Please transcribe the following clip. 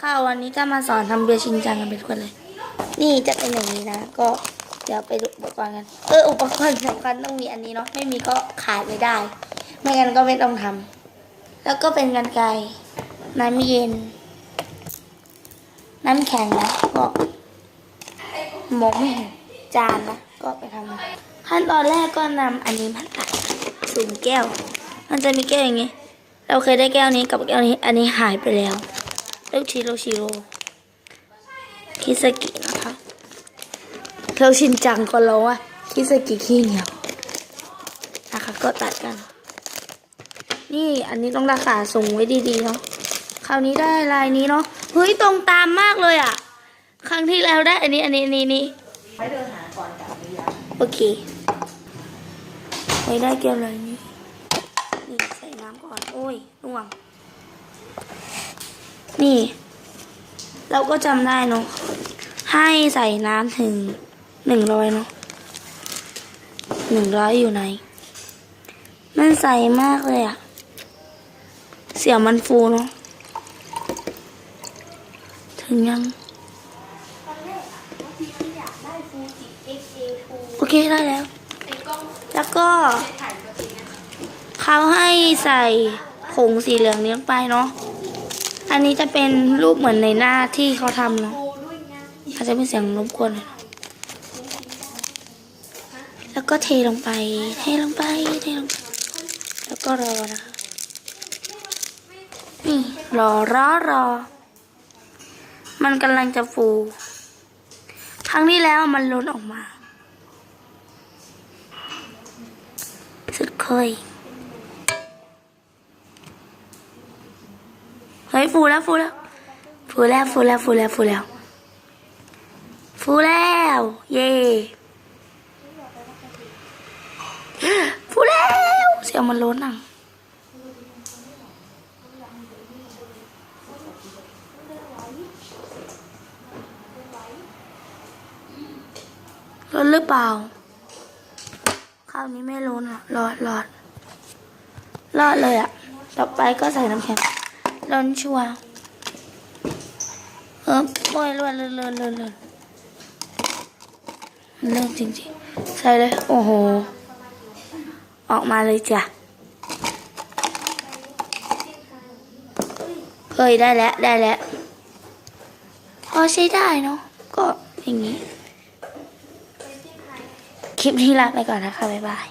ค่ะวันนี้จะมาสอนทำเบียร์ชิงจังกันเป็นคนเลย นี่จะเป็นอย่างนี้นะ ก็เดี๋ยวไปดูอุปกรณ์กัน เอออุปกรณ์สำคัญต้องมีอันนี้เนาะ ไม่มีก็ขายไม่ได้ ไม่งั้นก็ไม่ต้องทำแล้วก็เป็นกันไกรน้ำเย็น น้ำแข็งนะก็มองไม่เห็นจานนะ ก็ไปทำขั้นตอนแรกก็นำอันนี้มาตัดสุ่มแก้ว มันจะมีแก้วอย่างนี้ เราเคยได้แก้วนี้กับแก้วนี้ อันนี้หายไปแล้ว ลูกชิโรชิโร่คิสกินะคะเราชินจังก็ร้องว่าคิสกิขี้เหนียวนะคะก็ตัดกัน นี่อันนี้ต้องรักษาทรงไว้ดีๆเนาะคราวนี้ได้ลายนี้เนาะเฮ้ยตรงตามมากเลยอะ่ะ ครั้งที่แล้วได้อันนี้อันนี้อันนี้นี่ให้เดินหาก่อนกลับหรือยังโอเคไว้ได้เกมอะไรนี่นี่ใส่น้ำก่อน โอ้ยน่วง นี่ เราก็จำได้เนาะให้ใส่น้ำถึงหนึ่งร้อยเนาะหนึ่งร้อยอยู่ไหน มันใส่มากเลยอะเสียงมันฟูเนาะถึงยัง โอเคได้แล้ว แล้วก็ เขาให้ใส่ผงสีเหลืองนี้ลงไปเนาะ อันนี้จะเป็นรูปเหมือนในหน้าที่เขาทำเนาะอาจจะเป็นเสียงรบกวนหน่อยเนอะแล้วก็เทลงไป เทลงไป เทลงไป แล้วก็รอนะคะ นี่ รอรอรอ มันกำลังจะฟู ครั้งที่แล้วมันล้นออกมา สุดเคย เฮ้ ยฟูแล้วฟูแล้วฟูแล้วฟูแล้วฟูแล้วฟูแล้วฟูแล้ว เย่ฟูแล้ว เสียงมันล้นอะล้นหรือเปล่าข้าวนี้ไม่ล้นอะรอดรอดรอดเลยอะ ต่อไปก็ใส่น้ำแข็ง ล้นชัวร์เออโอ้ยล้วนเลื่อนเลื่อนเลื่อนเลื่อนเลื่อนจริงๆ ใส่เลย โอ้โห ออกมาเลยจ้ะ เฮ้ย ได้แล้ว ได้แล้ว พอใช้ได้เนาะ ก็อย่างนี้ คลิปนี้ลาไปก่อนนะคะ บ๊ายบาย